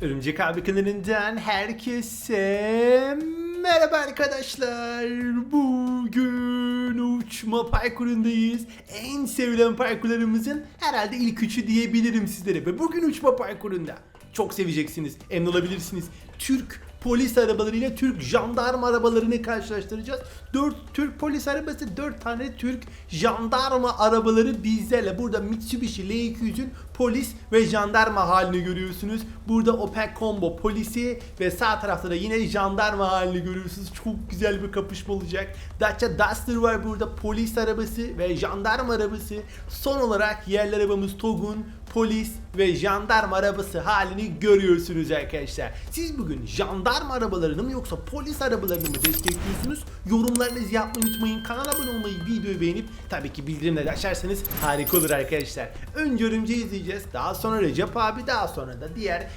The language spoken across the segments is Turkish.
Örümcek abi kanalından herkese merhaba arkadaşlar. Bugün uçma parkurundayız. En sevilen parkurlarımızın herhalde ilk üçü diyebilirim sizlere. Ve bugün uçma parkurunda çok seveceksiniz, emin olabilirsiniz. Türk polis arabalarıyla Türk jandarma arabalarını karşılaştıracağız. 4 Türk polis arabası, 4 tane Türk jandarma arabaları bizlerle. Burada Mitsubishi L200'ün polis ve jandarma halini görüyorsunuz. Burada Opel Combo polisi ve sağ tarafta da yine jandarma halini görüyorsunuz. Çok güzel bir kapışma olacak. Dacia Duster var burada polis arabası ve jandarma arabası. Son olarak yerli arabamız Togun polis ve jandarma arabası halini görüyorsunuz arkadaşlar. Siz bugün jandarma arabalarını mı yoksa polis arabalarını mı destekliyorsunuz? Yorumlarınızı yapmayı unutmayın. Kanala abone olmayı, videoyu beğenip tabii ki bildirimleri açarsanız harika olur arkadaşlar. Önce Örümceği izleyeceğiz. Daha sonra Recep abi, daha sonra da diğer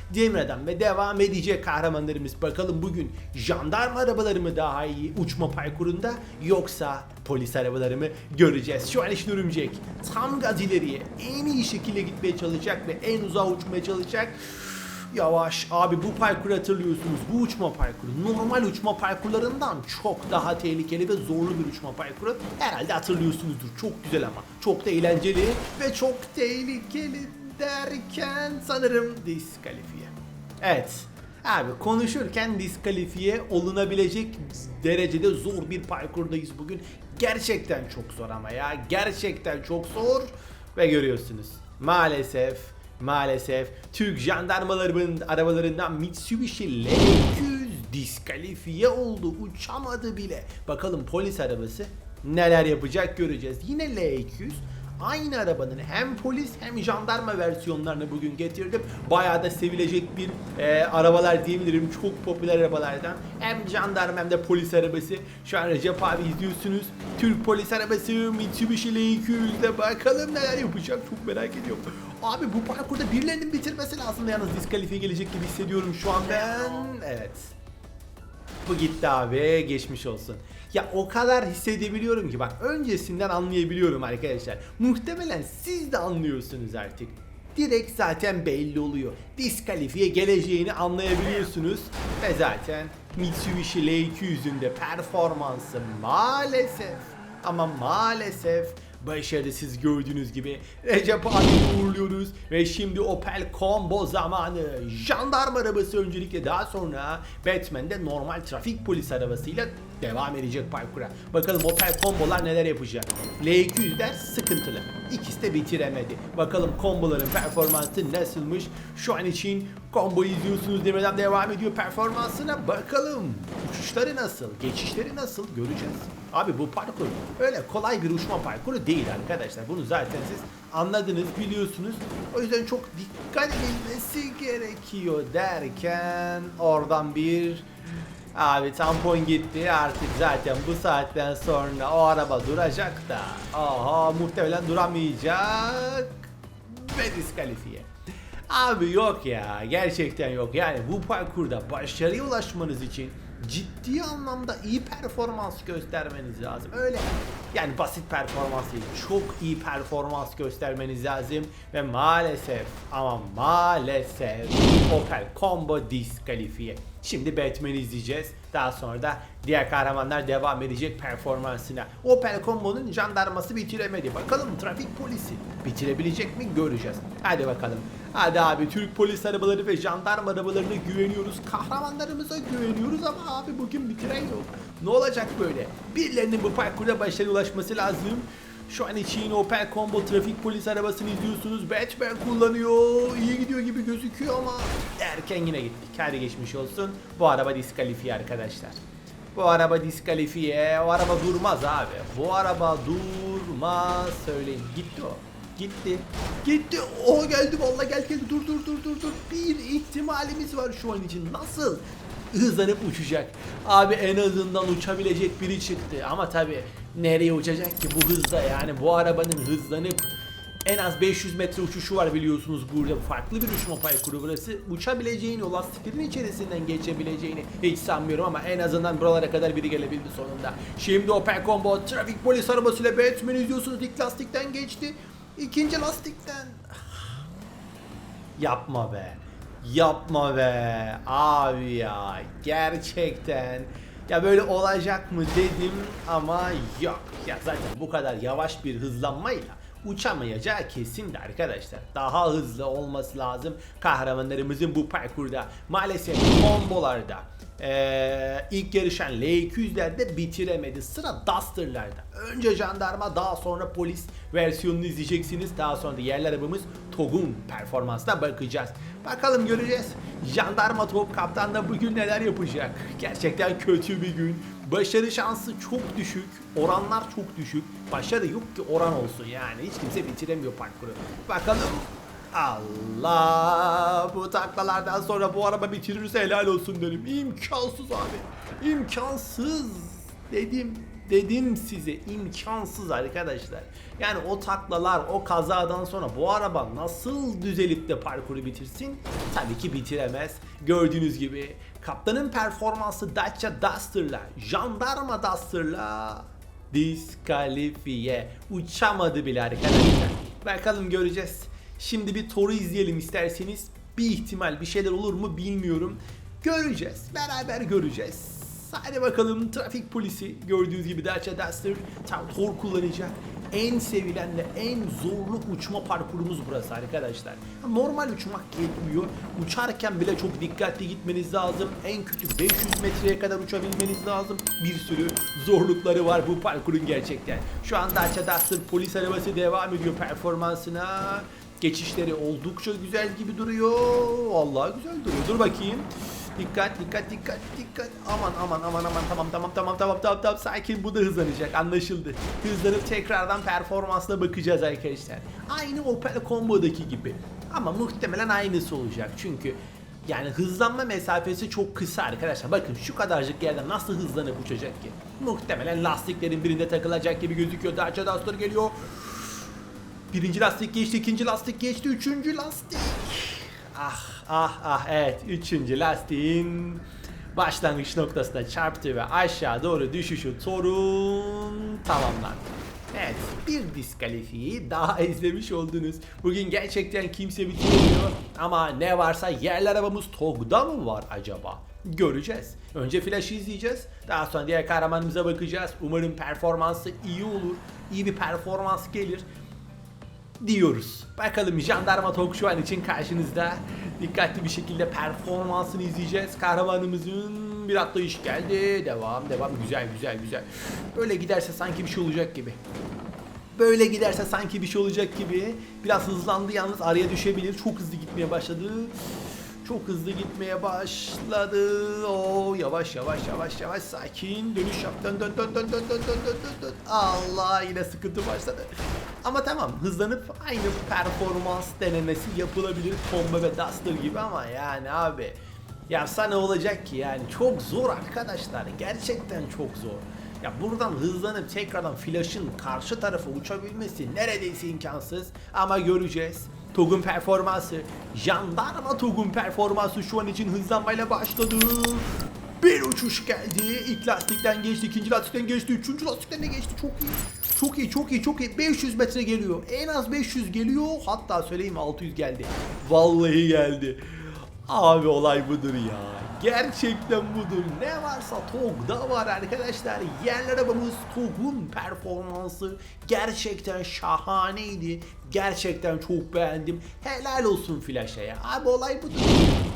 Adam ve devam edecek kahramanlarımız. Bakalım bugün jandarma arabaları mı daha iyi uçma parkurunda yoksa polis arabaları mı göreceğiz. Şu an işin Örümcek tam gaz ileriye en iyi şekilde gitmeye çalışacak ve en uzağa uçmaya çalışacak. Yavaş abi bu parkuru hatırlıyorsunuz. Bu uçma parkuru normal uçma parkurlarından çok daha tehlikeli ve zorlu bir uçma parkuru. Herhalde hatırlıyorsunuzdur. Çok güzel ama. Çok da eğlenceli ve çok tehlikeli derken sanırım diskalifiye. Evet. Abi konuşurken diskalifiye olunabilecek derecede zor bir parkurdayız bugün. Gerçekten çok zor ama ya. Gerçekten çok zor. Ve görüyorsunuz. Maalesef Maalesef Türk jandarmalarının arabalarından Mitsubishi L200 diskalifiye oldu. Uçamadı bile. Bakalım polis arabası neler yapacak göreceğiz. Yine L200 aynı arabanın hem polis hem jandarma versiyonlarını bugün getirdim. Bayağı da sevilecek bir e, arabalar diyebilirim. Çok popüler arabalardan. Hem jandarma hem de polis arabası. Şu an Recep abi izliyorsunuz. Türk polis arabası Mitsubishi L200 ile bakalım neler yapacak. Çok merak ediyorum. Abi bu parkurda birilerinin bitirmesi lazım. Yalnız diskalifiye gelecek gibi hissediyorum şu an ben. Evet. Bu gitti abi geçmiş olsun. Ya o kadar hissedebiliyorum ki bak öncesinden anlayabiliyorum arkadaşlar. Muhtemelen siz de anlıyorsunuz artık. Direkt zaten belli oluyor. Diskalifiye geleceğini anlayabiliyorsunuz. Ve zaten Mitsubishi L200'ün de performansı maalesef ama maalesef başarısız gördüğünüz gibi Recep abi uğurluyoruz ve şimdi Opel Combo zamanı jandarma arabası öncelikle daha sonra Batman'de normal trafik polis arabasıyla devam edecek parkura. Bakalım Opel Combo'lar neler yapacak. L200'ler sıkıntılı. İkisi de bitiremedi. Bakalım komboların performansı nasılmış. Şu an için combo izliyorsunuz demeden devam ediyor performansına. Bakalım uçuşları nasıl, geçişleri nasıl göreceğiz. Abi bu parkur öyle kolay bir uçma parkuru değil arkadaşlar. Bunu zaten siz anladınız, biliyorsunuz. O yüzden çok dikkat edilmesi gerekiyor derken oradan bir Abi tampon gitti artık zaten bu saatten sonra o araba duracak da aha muhtemelen duramayacak ve diskalifiye. Abi yok ya gerçekten yok yani bu parkurda başarıya ulaşmanız için ciddi anlamda iyi performans göstermeniz lazım. Öyle yani basit performans değil. Çok iyi performans göstermeniz lazım ve maalesef ama maalesef Opel Combo diskalifiye. Şimdi Batman'i izleyeceğiz. Daha sonra da diğer kahramanlar devam edecek performansına. Opel Combo'nun jandarması bitiremedi. Bakalım trafik polisi bitirebilecek mi göreceğiz. Hadi bakalım. Hadi abi Türk polis arabaları ve jandarma arabalarına güveniyoruz. Kahramanlarımıza güveniyoruz ama abi bugün bitiren yok. Ne olacak böyle? Birilerinin bu parkurda başarıya ulaşması lazım. Şu an için Opel Combo trafik polis arabasını izliyorsunuz. Batman kullanıyor. İyi gidiyor gibi gözüküyor ama erken yine gittik. Hadi geçmiş olsun. Bu araba diskalifiye arkadaşlar. Bu araba diskalifiye. O araba durmaz abi. Bu araba durmaz. Söyleyin. Gitti o. Gitti. Gitti. O geldi vallahi gel geldi. Dur dur dur dur dur. Bir ihtimalimiz var şu an için. Nasıl? Hızlanıp uçacak. Abi en azından uçabilecek biri çıktı. Ama tabi nereye uçacak ki bu hızda yani bu arabanın hızlanıp en az 500 metre uçuşu var biliyorsunuz burada. Farklı bir uçma parkuru burası. Uçabileceğini, o lastiklerin içerisinden geçebileceğini hiç sanmıyorum ama en azından buralara kadar biri gelebildi sonunda. Şimdi Opel Combo trafik polis arabasıyla Batman izliyorsunuz. İlk lastikten geçti. İkinci lastikten Yapma be. Yapma be abi ya gerçekten ya böyle olacak mı dedim ama yok ya zaten bu kadar yavaş bir hızlanmayla uçamayacağı kesindi arkadaşlar. Daha hızlı olması lazım kahramanlarımızın bu parkurda. Maalesef kombolarda ee, ilk yarışan L200'lerde bitiremedi. Sıra Duster'larda. Önce jandarma daha sonra polis versiyonunu izleyeceksiniz. Daha sonra da yerli arabamız TOG'un performansına bakacağız. Bakalım göreceğiz. Jandarma TOG kaptan da bugün neler yapacak? Gerçekten kötü bir gün. Başarı şansı çok düşük. Oranlar çok düşük. Başarı yok ki oran olsun yani. Hiç kimse bitiremiyor parkuru. Bakalım Allah bu taklalardan sonra bu araba bitirirse helal olsun derim. İmkansız abi. İmkansız. Dedim dedim size imkansız arkadaşlar. Yani o taklalar o kazadan sonra bu araba nasıl düzelip de parkuru bitirsin? Tabii ki bitiremez. Gördüğünüz gibi kaptanın performansı Dacia Duster'la, Jandarma Duster'la diskalifiye. Uçamadı bile arkadaşlar. Bakalım göreceğiz. Şimdi bir Thor'u izleyelim isterseniz. Bir ihtimal bir şeyler olur mu bilmiyorum. Göreceğiz. Beraber göreceğiz. Hadi bakalım trafik polisi gördüğünüz gibi Dacia Duster tam Thor kullanacak. En sevilen ve en zorlu uçma parkurumuz burası arkadaşlar. Normal uçmak yetmiyor. Uçarken bile çok dikkatli gitmeniz lazım. En kötü 500 metreye kadar uçabilmeniz lazım. Bir sürü zorlukları var bu parkurun gerçekten. Şu anda Dacia Duster polis arabası devam ediyor performansına. Geçişleri oldukça güzel gibi duruyor. Vallahi güzel duruyor. Dur bakayım. Dikkat dikkat dikkat dikkat. Aman aman aman aman tamam tamam tamam tamam tamam tamam sakin bu da hızlanacak anlaşıldı. Hızlanıp tekrardan performansına bakacağız arkadaşlar. Aynı Opel Combo'daki gibi. Ama muhtemelen aynısı olacak çünkü yani hızlanma mesafesi çok kısa arkadaşlar. Bakın şu kadarcık yerden nasıl hızlanıp uçacak ki? Muhtemelen lastiklerin birinde takılacak gibi gözüküyor. Dacia Duster geliyor. Birinci lastik geçti, ikinci lastik geçti, üçüncü lastik. Ah ah ah evet üçüncü lastiğin başlangıç noktasına çarptı ve aşağı doğru düşüşü torun tamamlandı. Evet bir diskalifiyi daha izlemiş oldunuz. Bugün gerçekten kimse bitiremiyor ama ne varsa yerli arabamız TOG'da mı var acaba? Göreceğiz. Önce Flash'ı izleyeceğiz. Daha sonra diğer kahramanımıza bakacağız. Umarım performansı iyi olur. İyi bir performans gelir diyoruz. Bakalım Jandarma Talk şu an için karşınızda. Dikkatli bir şekilde performansını izleyeceğiz. Kahramanımızın bir atlayış geldi. Devam devam güzel güzel güzel. Böyle giderse sanki bir şey olacak gibi. Böyle giderse sanki bir şey olacak gibi. Biraz hızlandı yalnız araya düşebilir. Çok hızlı gitmeye başladı. Çok hızlı gitmeye başladı. Oo yavaş yavaş yavaş yavaş sakin dönüş yap. Dön dön dön dön dön dön dön dön dön. Allah yine sıkıntı başladı. Ama tamam hızlanıp aynı performans denemesi yapılabilir Combo ve Duster gibi ama yani abi yapsa ne olacak ki yani çok zor arkadaşlar gerçekten çok zor. Ya buradan hızlanıp tekrardan Flash'ın karşı tarafa uçabilmesi neredeyse imkansız ama göreceğiz. TOG'un performansı, jandarma TOG'un performansı şu an için hızlanmayla başladı. Bir uçuş geldi. İlk lastikten geçti, ikinci lastikten geçti, üçüncü lastikten de geçti. Çok iyi. Çok iyi, çok iyi, çok iyi. 500 metre geliyor. En az 500 geliyor. Hatta söyleyeyim 600 geldi. Vallahi geldi. Abi olay budur ya. Gerçekten budur. Ne varsa TOG'da var arkadaşlar. Yerli arabamız TOG'un performansı gerçekten şahaneydi. Gerçekten çok beğendim. Helal olsun Flash'a ya. Abi olay budur.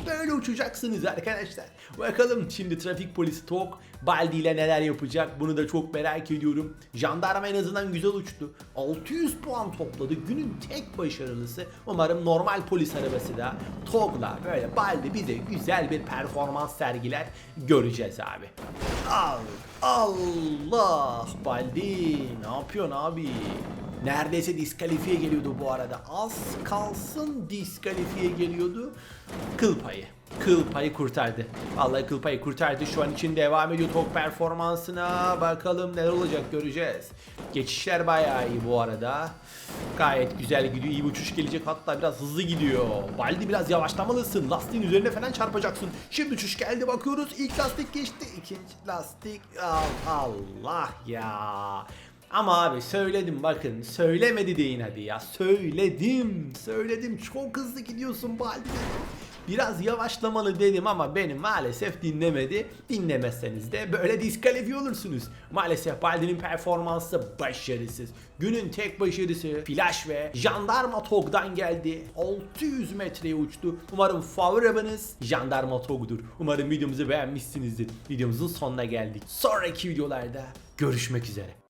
Böyle uçacaksınız arkadaşlar. Bakalım şimdi trafik polisi TOG Baldi ile neler yapacak bunu da çok merak ediyorum. Jandarma en azından güzel uçtu. 600 puan topladı. Günün tek başarılısı. Umarım normal polis arabası da TOG'la böyle Baldi bize güzel bir performans sergiler göreceğiz abi. Al, Allah Baldi ne yapıyorsun abi? Neredeyse diskalifiye geliyordu bu arada. Az kalsın diskalifiye geliyordu. Kıl payı. Kıl payı kurtardı. Vallahi kıl payı kurtardı. Şu an için devam ediyor top performansına. Bakalım neler olacak göreceğiz. Geçişler bayağı iyi bu arada. Gayet güzel gidiyor. İyi bir uçuş gelecek. Hatta biraz hızlı gidiyor. Baldi biraz yavaşlamalısın. Lastiğin üzerine falan çarpacaksın. Şimdi uçuş geldi bakıyoruz. İlk lastik geçti. İkinci lastik. Al- Allah ya. Ama abi söyledim bakın söylemedi deyin hadi ya söyledim söyledim çok hızlı gidiyorsun Baldi. Biraz yavaşlamalı dedim ama beni maalesef dinlemedi. Dinlemezseniz de böyle diskalifiye olursunuz. Maalesef Baldi'nin performansı başarısız. Günün tek başarısı Flash ve Jandarma Tog'dan geldi. 600 metreye uçtu. Umarım favori arabanız Jandarma Tog'dur. Umarım videomuzu beğenmişsinizdir. Videomuzun sonuna geldik. Sonraki videolarda görüşmek üzere.